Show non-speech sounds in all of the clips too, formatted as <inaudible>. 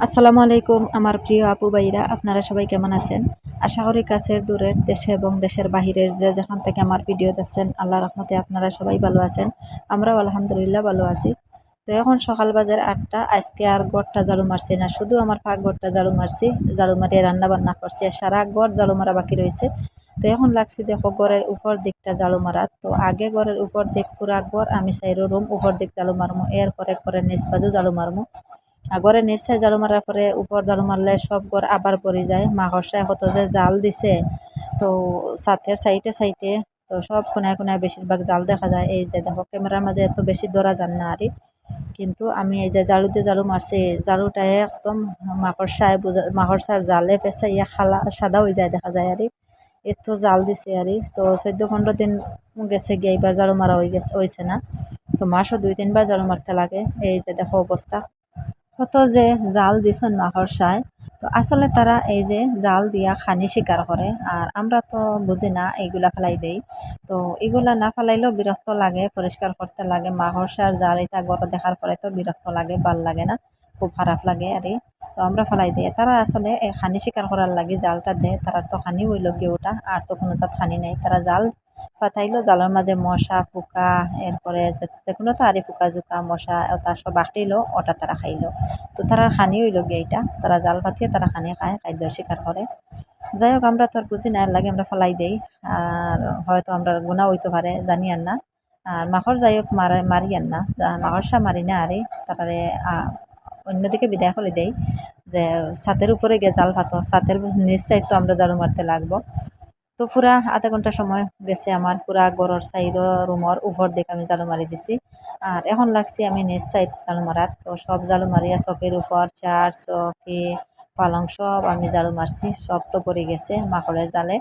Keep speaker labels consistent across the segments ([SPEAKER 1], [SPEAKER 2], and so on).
[SPEAKER 1] আসসালামু আলাইকুম, আমার প্রিয় আপু ভাইরা, আপনারা সবাই কেমন আছেন? আশা করি কাছের দূরের দেশে এবং দেশের বাহিরের যে যেখান থেকে আমার ভিডিও দেখছেন, আল্লাহ রহমতে আপনারা সবাই ভালো আছেন। আমরাও আলহামদুলিল্লাহ ভালো আছি। তো এখন সকাল বাজার আটটা, আজকে আর গড়টা ঝাড়ু মারছি না, শুধু আমার ফাঁক গড়টা ঝাড়ু মারছি, ঝাড়ু মারিয়ে রান্না বান্না করছি, আর সারা গড় ঝাড়ু মারা বাকি রয়েছে। তো এখন লাগছি দেখো গড়ের উপর দিকটা ঝাড়ু মারা। তো আগে গড়ের উপর দিক, পুরা গড় আমি চাইরো রুম, উপর দিক ঝাড়ু মারমো, এরপরে করে নিচ বাজু ঝাড়ু মারমো। আগরে নিচে ঝাড়ু মারার পরে উপর ঝাড়ু মারলে সব ঘর আবার পড়ে যায়। মাকড়সায় কত যে জাল দিছে, তো ছাতের সাইডে সাইডে, তো সব কোনায় কোনায় বেশিরভাগ জাল দেখা যায়। এই যে দেখো, ক্যামেরার মাঝে এত বেশি ধরা যান না আরই কিন্তু আমি এই যে দিয়ে ঝাড়ু মারছি ঝাড়ুটায় একদম মাকড়সায় বোঝা মাকড়সার জালে পেঁচে ইয়া খালা সাদা হয়ে যায় দেখা যায় আরই এত জাল দিছে আরই তো চোদ্দ পনেরো দিন গেছে গিয়ে এইবার ঝাড়ু মারা হয়ে গেছে হয়েছে না। তো মাসও দুই তিনবার ঝাড়ু মারতে লাগে। এই যে দেখো অবস্থা। কত যে জাল দিছন মাকড়সায় তো আসলে তারা এই যে জাল দিয়া খানি শিকার করে আর আমরা তো বুঝি না, এইগুলা ফেলাই দেই। তো এগুলা না ফেলাইলেও বিরক্ত লাগে পরিষ্কার করতে লাগে মাকড়সার জাল এটা গড় দেখার পরে তো বিরক্ত লাগে, ভালো লাগে না, খুব খারাপ লাগে আর তো আমরা ফেলাই দিই তারা আসলে এই খানি শিকার করার লাগে জালটা দেয় তারা তো খানি হইল গিয়ে ওটা আর তো কোনো জাত খানি নেই। তারা জাল পাতাইলো জালের মাঝে মশা পোকা এরপরে যে- কোনো তারি পোকা জোকা, মশা, ওটা সব আঁকড়িলো ওটা তারা খাইলো। তো তারা খানি হইল গিয়ে এইটা। তারা জাল পাতিয়ে তারা খানি খায়, খাদ্য শিকার করে। যাই হোক, আমরা তো আর বুঝি না লাগে আমরা ফেলাই দেই। আর হয়তো আমরা গুণা হইতে পারে জানি আর না। আর মাখর যাই হোক, মারা মারি আর না। যা- মাকড়সা মারি না আরে, তারারে অন্যদিকে বিদায় করে দেই। যে ছাতের উপরে গিয়ে জাল পাতো ছাতের নিচ সাইড তো আমরা ঝাড়ু মারতে লাগবো। তো পুরা আধা ঘণ্টা সময় গেছে আমার পুরা ঘরের সাইড রুমর উপর দিকে আমি জালু মারি দিছি। আর এখন লাগছি আমি নিচ সাইড জালু মারাত তো সব জালু মারিয়া চকের উপর, চার, চকি, পালং সব আমি জালু মারছি। সব তো পড়ে গেছে মাকড়ের জালে।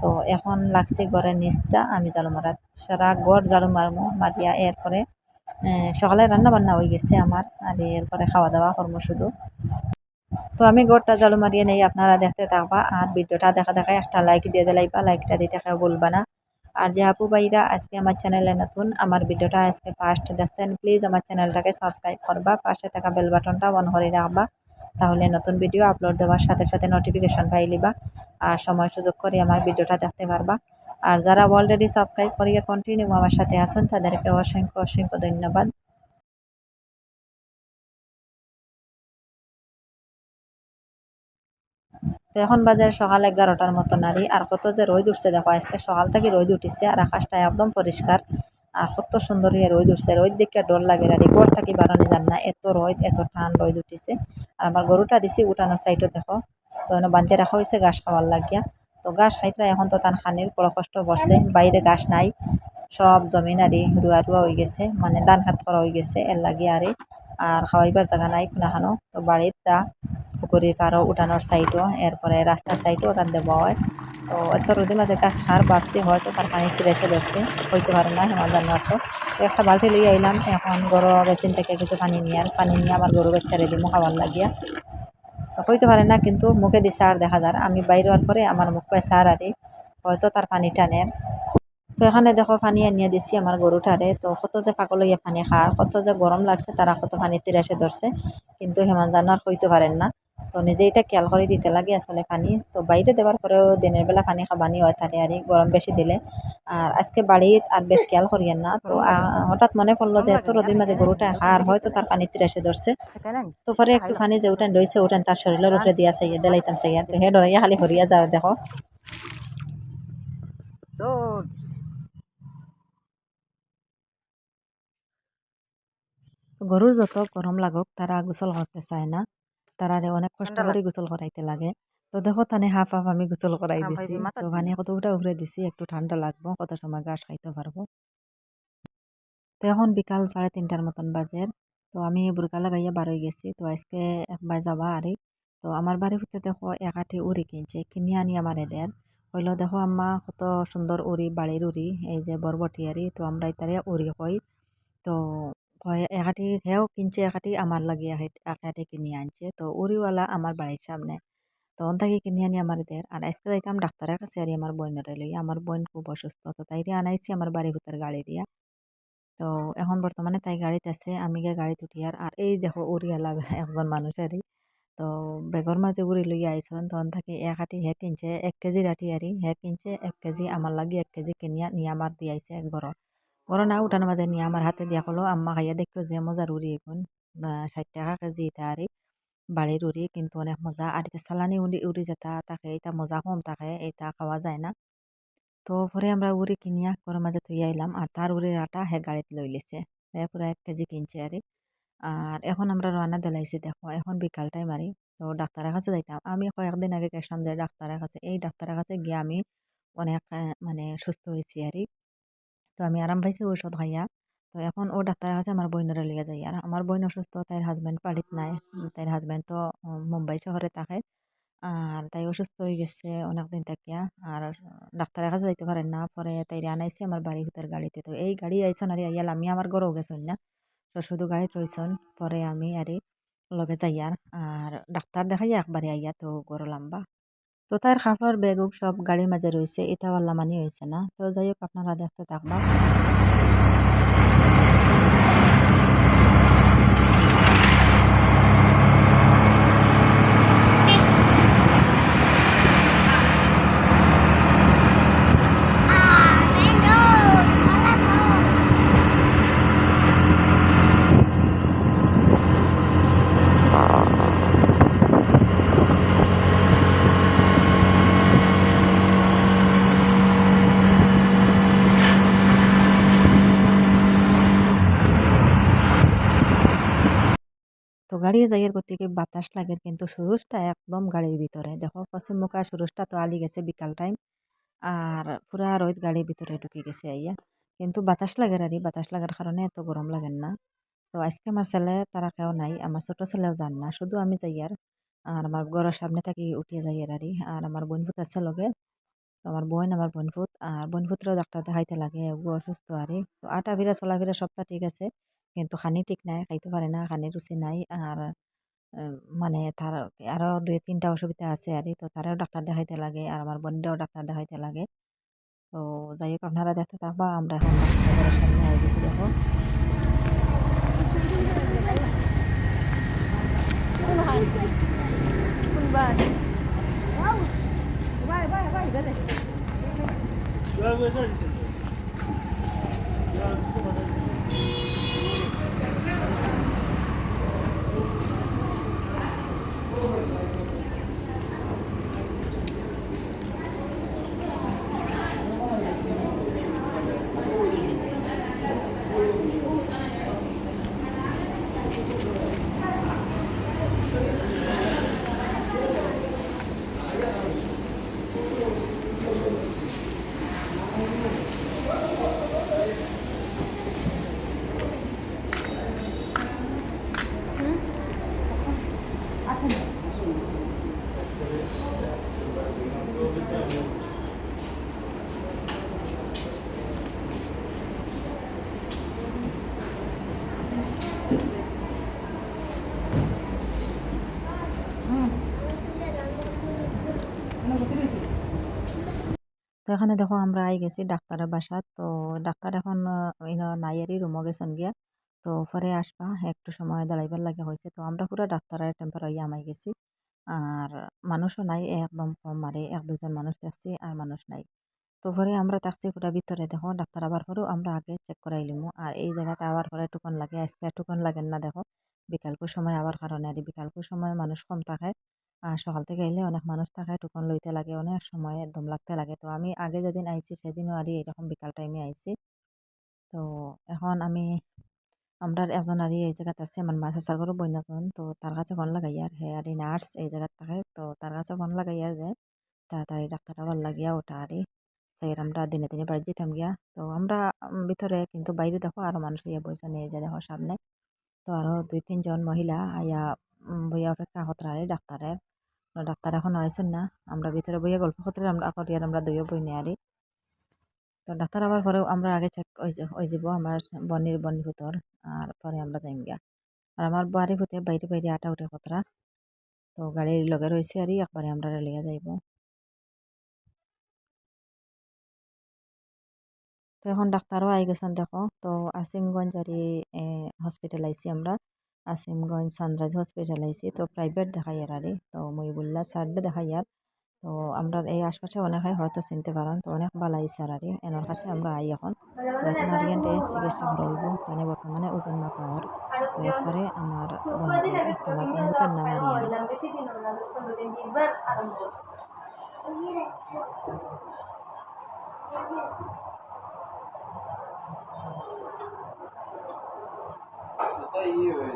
[SPEAKER 1] তো এখন লাগছে ঘরের নিচটা আমি জালু মারাত সারা ঘর জালু মারমো, মারিয়া এরপরে সকালে রান্না বান্না হয়ে গেছে আমার। আর এরপরে খাওয়া দাওয়া করব শুধু। তো আমি গোড়টা ঝাড়ু মারিয়ে নেই, আপনারা দেখতে থাকবা। আর ভিডিওটা দেখা দেখা একটা লাইক দিয়ে দিলাইবা লাইকটা দিতে কেউ বলবা না। আর যে আপু ভাইরা আজকে আমার চ্যানেলে নতুন, আমার ভিডিওটা আজকে ফার্স্ট দেখছেন প্লিজ আমার চ্যানেলটাকে সাবস্ক্রাইব করবা, পাশে থাকা বেল বাটনটা অন করে রাখবা। তাহলে নতুন ভিডিও আপলোড দেওয়ার সাথে সাথে নোটিফিকেশন পাইলিবা আর সময় সুযোগ করে আমার ভিডিওটা দেখতে পারবা। আর যারা অলরেডি সাবস্ক্রাইব করিয়ে কন্টিনিউ আমার সাথে আসুন তাদেরকে অসংখ্য অসংখ্য ধন্যবাদ। তো এখন বাজার সকাল এগারোটার মতো নারী আর কত যে রোদ উঠছে দেখো, আজকে সকাল থেকে রোদ উঠেছে, আর আকাশটা একদম পরিষ্কার। আর কত সুন্দর ইয়ে রোদ উঠছে, রোদ দেখে ডর লাগে আর ঘর থাকি বাড়ানো যান না, এত রোদ, এত টান রোদ উঠেছে। আর আমার গরুটা দিছি উঠানোর সাইডও দেখো, তো এনে বান্ধিয়ে রাখা হয়েছে ঘাস খাওয়ার লাগিয়া। তো ঘাস খাইতে এখন তো তার খানির বড় কষ্ট করছে, বাইরে ঘাস নাই, সব জমিন আরে রুয়া রুয়া হয়ে গেছে মানে ধান হাত করা হয়ে গেছে, এর লাগিয়ে আরে আর খাওয়াইবার জায়গা নাই কোনাখানো। তো বাড়ির তা পুকুরের পাড়ও উঠানোর সাইডও এরপরে রাস্তার সাইডও তার দেওয়া হয় তো এত রোদে মাঝে গাছ সার বাড়ছে, হয়তো তার পানি ফিরে এসে ধরছে হইতে পারে না, আমার জানি অর্থ তো একটা বালতি লিয়ে আইলাম, এখন গরু বেসিন থেকে কিছু পানি নিয়ে আর পানি নিয়ে আমার গরু বাচ্চারে দিব খাবার লাগিয়া। তো হইতে পারে না, কিন্তু মুখে দিছে আর দেখা যায় আমি বাইরে হওয়ার পরে আমার মুখ পায় সার আরে, হয়তো তার পানি টানের তো এখানে দেখো পানি আনিয়ে দিছি আমার গরুটারে, তো কত যে পাগল হইয়া পানি খার কত যে গরম লাগছে, তারা কত পানি তিরাসে ধরছে, কিন্তু হেমান জানো আর হইতে পারেন না। তো নিজে এটা খেয়াল করে দিতে লাগে আসলে পানি। তো বাইরে দেওয়ার পরেও দিনের বেলা পানি খাবানি হয় তারে আর গরম বেশি দিলে। আর আজকে বাড়িত আর বেশ খেয়াল করিয়েন না। তো হঠাৎ মনে পড়ল যে এত রোদের মাঝে গরুটা আর হয়তো তার পানি তিরাসে ধরছে তো পরে একটু পানি যে উঠান রয়েছে উঠান তার শরীরের উপরে দিয়া চাইয়া দিলাইতাম চাইয়া তো হে ডরাইয়া খালি হরিয়া যাও দেখো। তো গরুর যত গরম লাগুক তারা গোসল করতে চায় না। তারারে অনেক কষ্ট করে গোসল করাইতে লাগে। তো দেখো তানে হাফ হাফ আমি গোসল করাই দিছি। তো পানি কতটা উপরে দিছি একটু ঠান্ডা লাগবো কত সময় ঘাস খাইতে পারব। তো এখন বিকাল সাড়ে তিনটার মতন বাজে। তো আমি বুরকা লাগাইয়া বার হয়ে গেছি। তো আজকে একবার যাবা আরে তো আমার বাড়ি হতে দেখো একাঠি উড়ি কিনছে কিনে আনি আমার এদের। হইল দেখো আম্মা কত সুন্দর উড়ি বাড়ির উড়ি এই যে বরবটিয়ারি তো আমরা ইতারে উড়ি কই তো কয় একাটি হেও কিনছে, একাটি আমার লাগিয়ে একাটি কিনে আনছে। তো উড়িওয়ালা আমার বাড়ির সামনে। তখন থেকে কিনে আনি আমার এদের আর আজকে যাইতাম ডাক্তারের কাছে আর আমার বোনের লইয়া আমার বোন খুব অসুস্থ। তো তাইরে আনাইছি আমার বাড়ির ভিতর গাড়ি দিয়া। তো এখন বর্তমানে তাই গাড়িতে আছে, আমি গিয়ে গাড়িতে উঠি আর আর এই দেখো উড়িয়ালা <laughs> একজন মানুষেরই তো বেগর মাঝে উড়ি লইয়া আইসন তখন থাকি এক হে কিনছে, এক কেজি আটি আরি হে কিনছে, এক কেজি আমার লাগি এক কেজি কিনিয়া নিয়ে আমার দিয়াইছে এক গরম না উঠানোর মাঝে নিয়ে আমার হাতে দিয়া কলো আম্মা খাইয়া দেখল যে মজার উড়ি এখন ষাট টাকা কেজি এটা আরি বাড়ির উড়ি কিন্তু অনেক মজা আর এটা সালানি উড়ি উড়ি যেটা থাকে এটা মজা কম থাকে এটা খাওয়া যায় না তো পরে আমরা উড়ি কিনিয়া গরম মাঝে থুই আইলাম আর তার উড়ির আটা হে গাড়িতে লই লিছে পুরো এক কেজি কিনছে আরি আর এখন আমরা রান্না দিলাইছি দেখো এখন বিকাল টাইম আরি তো ডাক্তারের কাছে যাইতাম আমি কয়েকদিন আগে গেছিলাম যে ডাক্তারের কাছে এই ডাক্তারের কাছে গিয়ে আমি অনেক মানে সুস্থ হয়েছি আরি তো আমি আরাম পাইছি ঔষধ খাইয়া। তো এখন ও ডাক্তারের কাছে আমার বইনেরা লিয়ে যাই। আর আমার বইন অসুস্থ তাইর হাজব্যান্ড বাড়িত নাই। তাইর হাজব্যান্ড তো মুম্বাই শহরে থাকে। আর তাই অসুস্থ হয়ে গেছে অনেকদিন থাকিয়া। আর ডাক্তারের কাছে যাইতে পারেন না। পরে তাই আনাইছে আমার বাড়ি হুতের গাড়িতে। তো এই গাড়ি আইসন আর আইয়াল, আমি আমার ঘরেও গেছেন না। তো শুধু গাড়িতে রইছন। পরে আমি আরে লগে যাই আর ডাক্তার দেখাইয়া একবারে আইয়া তো গরো লাম্বা। তো তার খাফলার ব্যাগ সব গাড়ির মাঝে রয়েছে এটা আল্লাহ মানি হয়েছে না। তো যাই হোক, আপনারা দেখতে থাকবা। গাড়ি যাইয়ের গতিকে বাতাস লাগে কিন্তু সুরুজটা একদম গাড়ির ভিতরে। দেখো, পশ্চিম মুখা সুরুজটা তো আলি গেছে বিকাল টাইম আর পুরা রোদ গাড়ির ভিতরে ঢুকে গেছে আইয়া। কিন্তু বাতাস লাগে আর বাতাস লাগার কারণে এত গরম লাগেন না। তো আজকে আমার ছেলে, তারা কেউ নাই, আমার ছোট ছেলেও যান না, শুধু আমি যাই আর আর আমার ঘরের সামনে থাকি উঠিয়ে যাই আর আর আমার বোনপুত আছে লগে, তো আমার বোন, আমার বোনপুত আর বোনপুতরাও ডাক্তার দেখাইতে লাগে অসুস্থ আরে। তো আটা ফিরা চলাফেরা সবটা ঠিক আছে কিন্তু খানি ঠিক নাই, খাইতে পারে না, খানির রুচি নাই আর মানে তার আরও দুই তিনটা অসুবিধা আছে আর তো তারাও ডাক্তার দেখাইতে লাগে আর আমার বোনটাও ডাক্তার দেখাইতে লাগে। তো যাই হোক আপনারা দেখতে থাকবা, আমরা এখন ডাক্তারের সামনে হয়ে গেছি দেখো। তো এখানে দেখো আমরা আই গেছি ডাক্তারের বাসা তো ডাক্তার এখন নাইয়ারি রুমও গেছেন গিয়া। তো পরে আসবা, একটু সময় দাঁড়াইবার লাগে হয়েছে তো আমরা পুরো ডাক্তারের টেম্পার হইয়া আমাই গেছি। আর মানুষও নাই, একদম কম। মারে এক দুজন মানুষ দেখছি আর মানুষ নাই। তো পরে আমরা থাকছি পুরা ভিতরে দেখো, ডাক্তার আবার পরেও আমরা আগে চেক করাইলিমু আর এই জায়গাতে আবার পরে টুকন লাগে, আজকে টুকন লাগেন না দেখো। বিকালকুর সময় আবার কারণে, আর বিকালকুর সময় মানুষ কম থাকে। আর সকাল থেকে এলে অনেক মানুষ থাকে, টুকন লইতে লাগে, অনেক সময় একদম লাগতে লাগে। তো আমি আগে যেদিন আইছি সেদিনও আর এরকম বিকাল টাইমে আইছি। তো এখন আমি, আমরা একজন আর এই জায়গাতে আছে, আমার মা চাচার ঘরও বন্যাজন তো তার কাছে ফোন লাগাই আর হে আর নার্স এই জায়গার থাকে, তো তার কাছে ফোন লাগাই আর যে, তাড়াতাড়ি ডাক্তার আবার লাগিয়া ওটা আরই সেই আমরা দিনে দিনে বাড়ি যেতাম গিয়া, তো আমরা ভিতরে কিন্তু বাইরে দেখো আরও মানুষ ইয়ে বইছে নিয়ে যে দেখো সামনে। তো আরও দুই, তিনজন মহিলা আইয়া বইয়া অপেক্ষা করতে ডাক্তারের ডাক্তার এখন আইসেন না। আমরা ভিতরে বইয়া গল্প করতে আমরা করিয়ার আমরা দুইও বই নিয়ে তো ডাক্তার আবার পরেও আমরা আগে চেক ওই যাব আমার বনির বনি ভুতর আর পরে আমরা যাইম গিয়া আর আমার বাড়ি ভূতে বাইরে বাইরে আটা উঠে কতরা তো গাড়ির লগে রয়েছে আর, একবারে আমরা লিয়া যাইব। এখন ডাক্তারও আই গেছেন দেখো। তো আসিমগঞ্জ আর হসপিটাল আইসি আমরা। আসিমগঞ্জ, সানরাইজ হসপিটাল আইছি তো প্রাইভেট দেখাই আর আরে। তো মই বললা সারডে দেখাই আর। তো আমরা এই আশপাশে অনেকে হয়তো চিনতে পারেন। তো অনেক ভালো আইসে আর আরে, এনার কাছে আমরা আই এখন। তো এখন আরিয়ানটে চিকিৎসা করব তাহলে বর্তমানে ওজন মাপা হর তো এরপরে আমার তোমার বন্ধুদের নাম
[SPEAKER 2] দিন হলো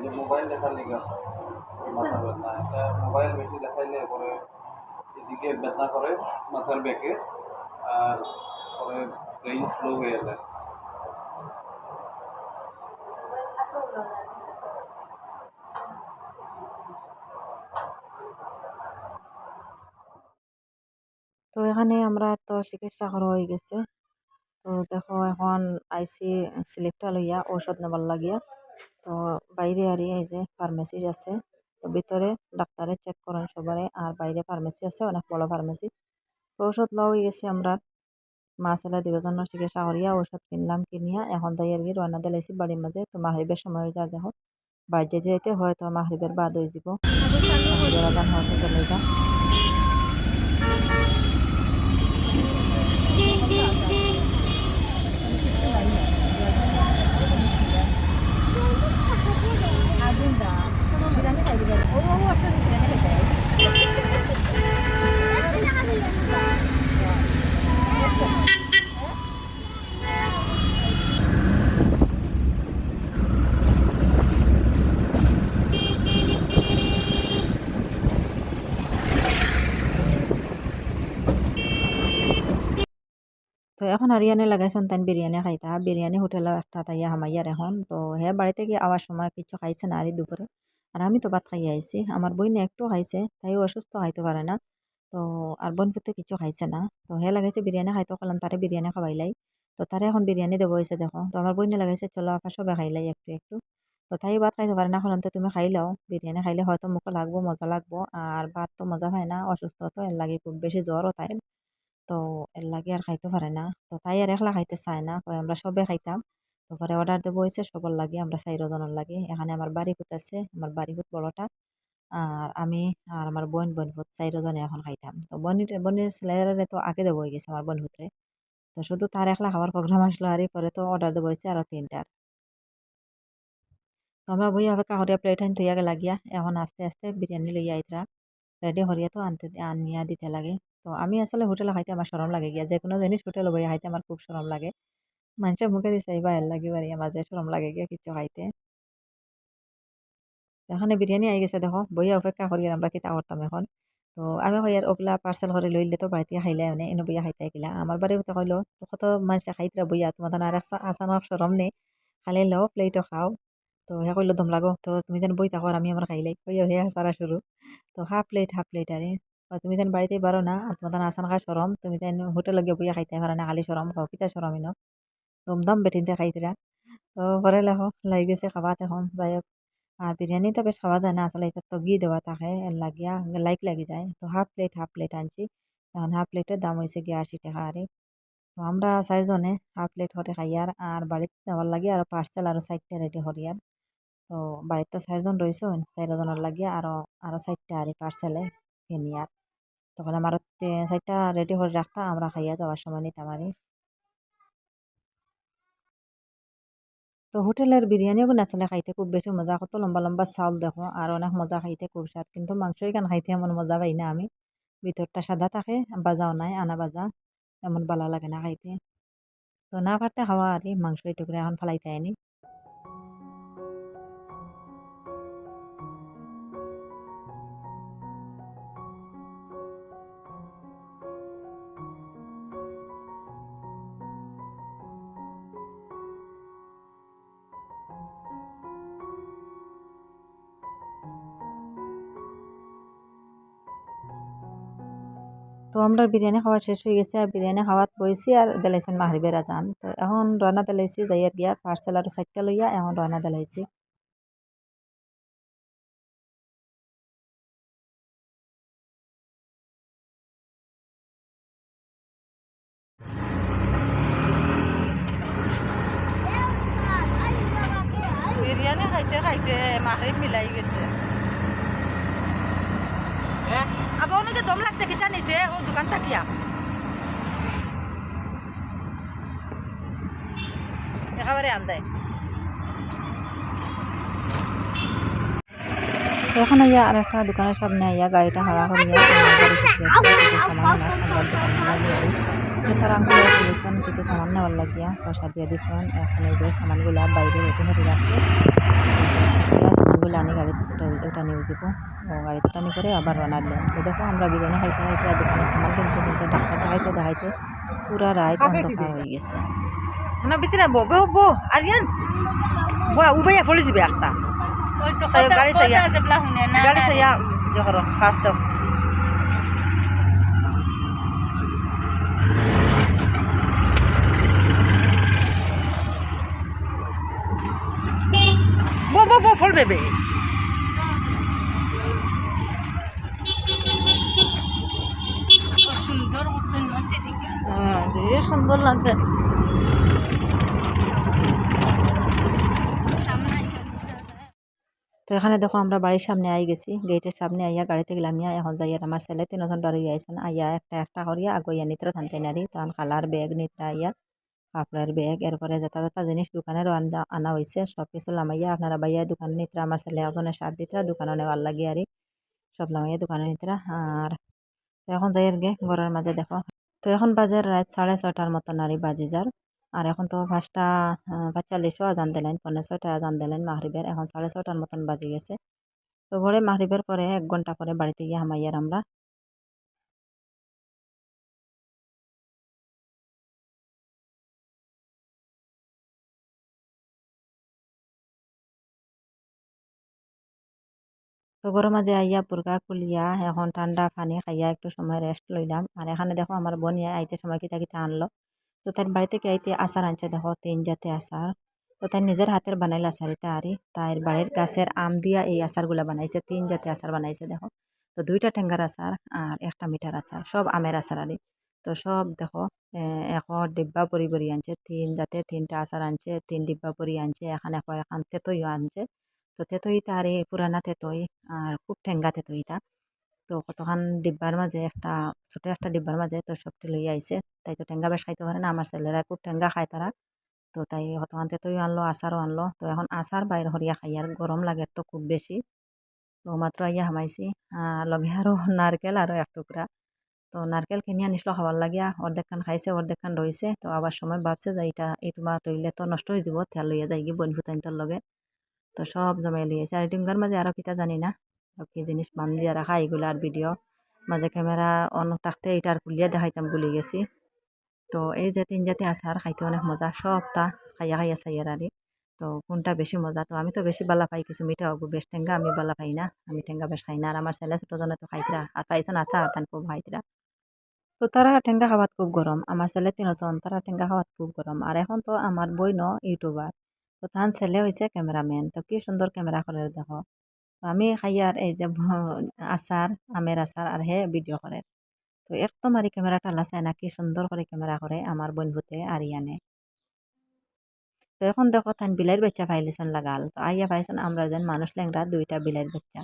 [SPEAKER 3] যে মোবাইল দেখার লিগা। ব্যথা। এটা মোবাইল বেশি দেখাইলে পরে এদিকে ব্যথা করে মাথার ব্যাকে আর পরে ব্রেইন স্লো হয়ে যায়।
[SPEAKER 1] তো এখানে আমরা তো চিকিৎসা করা হয়ে গেছে। তো দেখো এখন আইসি সিলেক্টটা লইয়া ঔষধ নেবার লাগিয়া। তো বাইরে আর এই যে ফার্মেসি আছে তো ভিতরে ডাক্তারে চেক করেন সবারে। আর বাইরে ফার্মেসি আছে অনেক বড় ফার্মেসি তো ঔষধ লওয়া হয়ে গেছে আমরা। মা ছেলে দুজন চিকিৎসা করিয়া ঔষধ কিনলাম কিনিয়া এখন যাই আর কি রওনা দিলাইছি বাড়ির মাঝে। তো মাহরিবের সময় হয়ে যায় দেখো। বাইরে যেতে যেতে হয়তো মাহরিবের বাদ হয়ে যাব মাহরিবের আজান হয়তো গেলে যা তো এখন আরিয়ানে লাগাইছেন তাই বিরিয়ানি খাইতা বিরিয়ানি হোটেলে একটা তাইয়া হামাইয়ার এখন। তো হে বাড়িতে গিয়ে আওয়ার সময় কিছু খাইছে না আরি দুপুরে আর আমি তো ভাত খাই আইছি আমার বইনে একটু খাইছে। তাই অসুস্থ খাইতে পারে না। তো আর বোন পুতে কিছু খাইছে না। তো হে লাগাইছে বিরিয়ানি খাইতে কলাম তারে বিরিয়ানি খাওয়াইলাই তো তারে এখন বিরিয়ানি দেবো হয়েছে দেখো। তো আমার বইনে লাগাইছে চলো আপা সবে খাইলাই একটু একটু। তো তাই ভাত খাইতে পারে না এখন তো তুমি খাইলাও বিরিয়ানি খাইলে হয়তো মুখে লাগবো, মজা লাগবো। আর ভাত তো মজা হয় না অসুস্থ তো এর লাগে খুব বেশি জ্বরও তাই তো, এর লাগে আর খাইতে পারে না। তো তাই আর একলা খাইতে চায় না। কয় আমরা সবে খাইতাম। তো পরে অর্ডার দেবো হয়েছে সবার লাগে, আমরা চাইরো জনের লাগে। এখানে আমার বাড়ি আছে আমার বাড়ি ফুট বড়টা। আর আমি আর আমার বোন বোন ফুট চাইরো জনে এখন খাইতাম। তো বনির বনির ছেলেরে তো আগে দেবো হয়ে গেছে আমার বোন ফুটরে তো শুধু তার একলা খাবার প্রোগ্রাম আসলো আর পরে তো অর্ডার দেবো হয়েছে আরও তিনটার। তো আমরা বই হবে কাহরিয়া প্লেট আনতে থইয়া লাগিয়া এখন আস্তে আস্তে বিরিয়ানি লইয়া আইতরা। রেডি হরিয়া তো আনতে আনিয়া দিতে লাগে। তো আমি আসলে হোটেলে খাইতে আমার সরম লাগে গিয়া। যে কোনো জিনিস হোটেলে বইয়া খাইতে আমার খুব সরম লাগে। মানুষের মুখে দিছে এই বাইর লাগে বাড়ি আমার যে সরম লাগে গিয়া কিছু খাইতে। এখানে বিরিয়ানি আই গেছে দেখো বইয়া অপেক্ষা করি আমরা কিতা করতাম এখন। তো আমি কই আর ওগুলা পার্সেল করে লইলে তো বাড়িতে খাইলে মানে এনে বইয়া খাইতে গেলা। আমার বাড়ি হতে কইলো কত মানুষ খাইতরা বইয়া তোমার আর আসানোর সরম নেই খালি লও প্লেটও খাও। তো হে কইলো দম লাগো। তো তুমি যেন বই থাকো আর আমি আমার খাইলাই কইও হে সারা শুরু তো হাফ প্লেট হাফ প্লেট আরে তুমি যেন বাড়িতে পারো না আর তোমার আসান খাই সরম তুমি যেন হোটেলে গিয়ে বইয়া খাইতে পারো না খালি সরম খাও। কিতা সরম ইনো দমদম বেটিনতে খাইতরা তো পরে লেখো লাই গেছে খাবাত এখন যাই হোক আর বিরিয়ানি তো বেশ খাওয়া যায় না আসলে এটা তো ঘি দেওয়া থাকে লাগিয়া লাইক লাগি যায়। তো হাফ প্লেট হাফ প্লেট আনছি। এখন হাফ প্লেটের দাম হয়েছে গিয়ে আশি টাকা আরে তো আমরা চারজনে হাফ প্লেট হতে খাই আর বাড়িতে দেওয়ার লাগে আর পার্সেল আর সাইডটা রেডি হরিয়ার তো বাড়িতে চারজন রয়েছে চারজনের লাগিয়ে আরও আরও চারটা আর পার্সেলে কিনিয়ার তখন আমার চারটা রেডি করে রাখতাম আমরা খাইয়া যাওয়ার সময় নিতাম আরই তো হোটেলের বিরিয়ানিও আসলে খাইতে খুব বেশি মজা, কত লম্বা লম্বা চাউল দেখো আর অনেক মজা খাইতে খুব স্বাদ। কিন্তু মাংস এখান খাইতে এমন মজা পাই না আমি। ভিতরটা সাদা থাকে, বাজাও নাই, আনা বাজা, এমন ভালো লাগে না খাইতে। তো না পারতে খাওয়া আর মাংস এটুকু এখন ফালাইতে আইনি তো আমরা বিরিয়ানি খাওয়া শেষ হয়ে গেছে, আর বিরিয়ানি খাওয়াত বইছি আর দিলাইছেন মাহরিবের আজান। তো এখন রান্না দিলাইছি যাইয়ার গিয়া পার্সেল আর সাইডটা লইয়া এখন রান্না দিলাইছি। বিরিয়ানি খাইতে খাইতে মাহরিব মিলাই গেছে। অনেকে দম লাগতে কিতা নিতে ও দোকান থাকিয়া একেবারে আন্দায় এখন আইয়া আর একটা দোকানের সামনে আইয়া গাড়িটা হারা করিয়া সামান কিছু সামান নেওয়ার লাগিয়া পয়সা দিয়ে দিছেন এখন এই যে সামানগুলা বাইরে রেখে হতে আনি গাড়িতে ওটা নিয়ে যাব। ও গাড়িতে টানি করে আবার রান্না দিলাম তো দেখো আমরা বিরিয়ানি খাইতে খাইতে আর দোকানে সামান কিনতে কিনতে ডাক্তার দেখাইতে দেখাইতে পুরা রাত অন্ধকার হয়ে গেছে। না ভিতরে বো বো বো আরিয়ান। বো উবাইয়া ফলে যাবে একটা
[SPEAKER 2] গাড়ি না
[SPEAKER 1] গাড়ি সাইয়া দেখো ফার্স্ট দাও। বো বো বো ফল বেবে
[SPEAKER 2] সুন্দর
[SPEAKER 1] হ্যাঁ লাগছে। তো এখানে দেখো আমরা বাড়ির সামনে আই গেছি। গেটের সামনে আইয়া গাড়িতে গেলাম ইয়া এখন যাই আর আমার ছেলে তিনজন বাড়ি আইসেন আইয়া একটা একটা করিয়া আগুইয়া নিত্রা থানতে নারি। তখন খালার ব্যাগ নিত্রা আইয়া কাপড়ের ব্যাগ এরপরে যাতা যাতা জিনিস দোকানের আনা হয়েছে সব কিছু লামাইয়া আপনারা বাইয়া দোকানে নিত্রা আমার ছেলে একজনের সাত দিতরা দোকানে নেওয়ার লাগি আরি, সব লামাইয়া দোকানে নিতরা। আর তো এখন যাই আর গে ঘরের মাঝে দেখো। তো এখন বাজে রাত সাড়ে ছটার মতো নারী বাজি যার। আর এখন তো পাঁচটা পাঁচচল্লিশও আজান দিলেন পনেরো ছয়টা আজান দিলেন মাহরিবের এখন সাড়ে ছটার মতন বাজি গেছে। তো ঘরে মাহরিবের পরে এক ঘণ্টা পরে বাড়িতে গিয়ে হামাইয়ার আমরা তো মাঝে আইয়া পুরকা খুলিয়া এখন ঠান্ডা পানি খাইয়া একটু সময় রেস্ট লইলাম আর এখানে দেখো আমার বোনিয়া আইতে সময় কিতা কিতা আনলো। তো তার বাড়ি থেকে আইতে আচার আনছে দেখো, তিন জাতে আচার তো তাই নিজের হাতের বানাইল আচার এটা আরই তার বাড়ির গাছের আম দিয়া এই আচারগুলা বানাইছে, তিন জাতে আচার বানাইছে দেখো। তো দুইটা ঠেঙ্গার আচার আর একটা মিঠার আচার সব আমের আচার আরি তো সব দেখো এক ডিব্বা পরি পরি আনছে, তিন জাতে তিনটা আচার আনছে, তিন ডিব্বা পরি আনছে, এখানে এখন এখন তেতইও আনছে। তো তেতইটা আর এই পুরানা তেতই, আর খুব ঠেঙ্গা তেতইটা তো। কতখান ডিব্বার মাঝে একটা, ছোটো একটা ডিব্বার মাঝে তো সবটি লইয়া আইছে, তাই তো ঠেঙ্গা বেশ খাইতে পারে না, আমার ছেলেরা খুব ঠেঙ্গা খায় তারা। তো তাই কতখান তেতই আনলো, আচারও আনলো। তো এখন আচার বাইর হরিয়া খাই, আর গরম লাগে তো খুব বেশি। তো মাত্র আইয়া হামাইছি লগে আরও <laughs> নারকেল আরও এক টুকরা। তো নারকেল কিনি আনিছিল খাবার লাগিয়া অর্ধেকখান খাইছে, অর্ধেকখান রয়েছে তো আবার সময় ভাবছে যে এটা এইটো মাহ তৈলে তো নষ্ট হয়ে যাব তেল লইয়া যাই গিয়ে বন ফুটাইনটোর লগে। তো সব জমাই লিয়েছে আর ডিঙ্গার মাঝে আরও কিতা জানি না? কি জিনিস বান দিয়া রাখা এগুলো আর ভিডিও মাঝে ক্যামেরা অন থাকতে এটার খুলিয়া দেখাইতাম ভুলে গেছি তো এই যে তিন জাতি আচার খাইতে অনেক মজা। সবটা খাইয়া খাইয়া চাইয়ার আরে তো কোনটা বেশি মজা তো? আমি তো বেশি বালা পাই কিছু মিঠা হব বেশ ঠেঙ্গা আমি বালা পাই না। আমি ঠেঙ্গা বেশ খাই না। আর আমার ছেলে ছোটজনে তো খাইতরা আর পাইছেন আচা আর তান খুব খাইতরা তো তারা ঠেঙ্গা খাওয়াত খুব গরম আমার ছেলে তিনজন তারা ঠেঙ্গা খাওয়াত খুব গরম আর এখন তো আমার বই ন ইউটিউবার তো তার ছেলে হয়েছে ক্যামেরাম্যান তো কি সুন্দর ক্যামেরা করে দেখো তো আমি খাইয়ার এই যে আচার আমের আচার আর হে ভিডিও করে তো একদম আর ক্যামেরাটা লাসে না কি সুন্দর করে ক্যামেরা করে আমার বন্ধুতে আর ইয়ানে তো এখন দেখো তান বিলাইয়ের বাচ্চা ফাইলিছন লাগাল তো আইয়া পাইছেন আমরা যেন মানুষ লেংরা দুইটা বিলাইয়ের বাচ্চা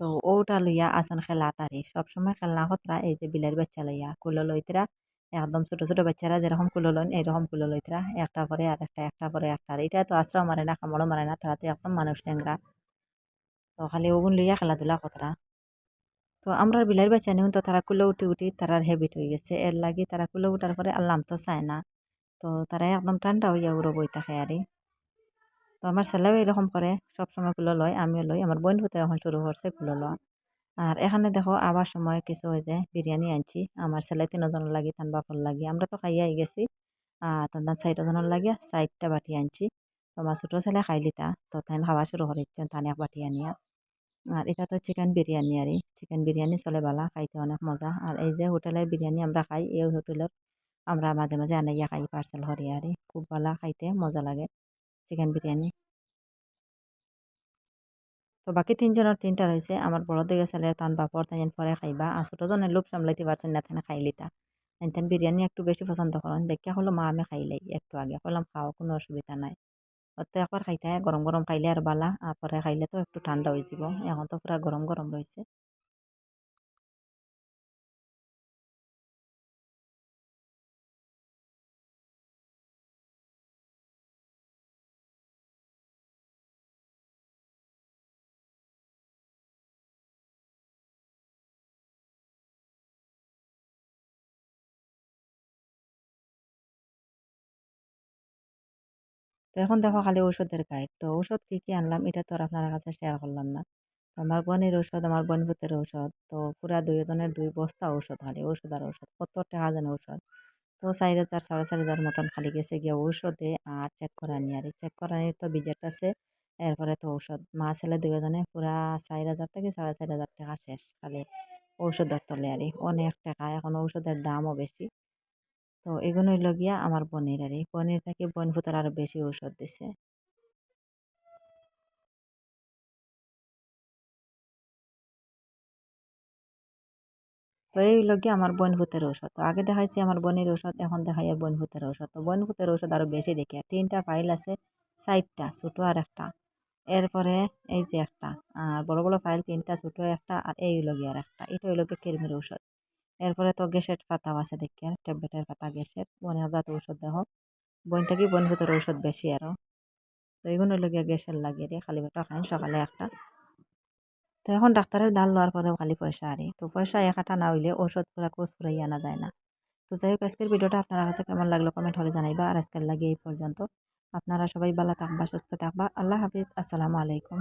[SPEAKER 1] তো ওটা লইয়া আসন খেলা তারি সবসময় খেলনা হতরা এই যে বিলাইয়ের বাচ্চা লইয়া কুলো লইতরা একদম ছোট ছোট বাচ্চারা যেরকম কুলো লইন এইরকম কুলো লইতরা একটা পরে আর একটা একটা পরে একটা আর এটা তো আশ্রয় মারে না, কামড়ও মারে না, তারা তো একদম মানুষ লেংরা তো খালি ওগুন লইয়া খেলাধুলা কতরা তো আমরা বিলাইয়ের বাচ্চা নিউন তো তারা কুলো উঠি উঠি তারার হ্যাবিট হয়ে গেছে। এর লাগি তারা কুলো উঠার পরে আল্লাম তো চায় না। তো তারা একদম ঠান্ডা হইয়া উড়ো বই থাকে আরে। তো আমার ছেলেও এরকম করে, সবসময় কুলো লয়, আমিও লই আমার বোন হতে এখন শুরু করছে কুলো লওয়া। আর এখানে দেখো আবার সময় কিছু হয়ে যায় বিরিয়ানি আনছি। আমার ছেলে তিনজনের লাগি তান বাপর লাগি। আমরা তো খাইয়াই গেছি। আর তান চারজনের লাগিয়া চারটা বাটি আনছি। তোমার ছোটো ছেলে খাইলিতা তো তাই খাওয়া শুরু করে তান এক বাটি আনিয়া। আর এটা তো চিকেন বিরিয়ানি আর চিকেন বিরিয়ানি চলে বালা, খাইতে অনেক মজা। আর এই যে হোটেলের বিরিয়ানি আমরা খাই, এই হোটেলের আমরা মাঝে মাঝে আনাইয়া খাই পার্সেল করি আর খুব ভালো খাইতে মজা লাগে। চিকেন বিরিয়ানি। তো বাকি তিনজনের তিনটা রয়েছে আমার বড় দিকে ছেলের তান বাপর তাই পরে খাইবা আর ছোটজনের লোভ সামলাইতে পারছেন না তেন খাইলিতা তেন বিরিয়ানি একটু বেশি পছন্দ করেন দেখিয়া হলো মা, আমি খাইলাই একটু আগে। বললাম খাওয়া কোনো অসুবিধা নাই। তো একবার খাইতে গরম গরম খাইলে আর বালা আর পরে খাইলে তো একটু ঠান্ডা হয়ে যাব এখন তো পুরা গরম গরম রয়েছে তো এখন দেখো খালি ঔষধের গাইড তো ঔষধ কী কী আনলাম এটা তো আর আপনার কাছে শেয়ার করলাম না। তো আমার বোনের ঔষধ, আমার বোন ভূতের ঔষধ, তো পুরা দুইজনের দুই বস্তা ঔষধ খালি, ঔষধ আর ঔষধ কত টাকা যেন ঔষধ। তো চার হাজার সাড়ে চার হাজার মতন খালি গেছে গিয়ে ঔষধে আর চেক করানি আর চেক করানির তো বিজেট আছে, এরপরে তো ঔষধ। মা ছেলে দুজনে পুরা চার হাজার থেকে সাড়ে চার হাজার টাকা শেষ খালি ঔষধের তলে আরই অনেক টাকা, এখন ঔষধের দামও বেশি। তো এগুলো হইল গিয়া আমার বোনের আরই বোনের থেকে বোন ভূতের আরও বেশি ঔষধ দিছে। তো এই গিয়ে আমার বোন ভূতের ঔষধ। তো আগে দেখাইছি আমার বোনের ঔষধ, এখন দেখাই বোন ভূতের ঔষধ। তো বোন ভূতের ঔষধ আরও বেশি দেখি। আর তিনটা ফাইল আছে সাইডটা ছোটো আর একটা। এরপরে এই যে একটা আর বড় বড় ফাইল, তিনটা, ছোটো একটা, আর এই গিয়ে আর একটা। এটা হইল গিয়ে কিরমির ঔষধ। এরপরে তো গ্যাসের পাতাও আছে দেখি আর ট্যাবলেটের পাতা গ্যাসের। বোন হাজার ঔষধ দেখো বোন থাকি বোন ভূতের ঔষধ বেশি আরও তো এগুলো হইল গ্যাসের লাগিয়ে দিয়ে খালি পেটা খাই সকালে একটা। তো এখন ডাক্তারের দাল লওয়ার পরেও খালি পয়সা আরে। তো পয়সা একাটা না হইলে ওষুধ পুরা কোর্স পুরাই আনা যায় না। তো যাই হোক, আজকের ভিডিওটা আপনারা কাছে কেমন লাগল কমেন্ট হলে জানাইবা। আর আজকের লাগে এই পর্যন্ত। আপনারা সবাই ভালো থাকবা, সুস্থ থাকবা। আল্লাহ হাফিজ। আসসালামু আলাইকুম।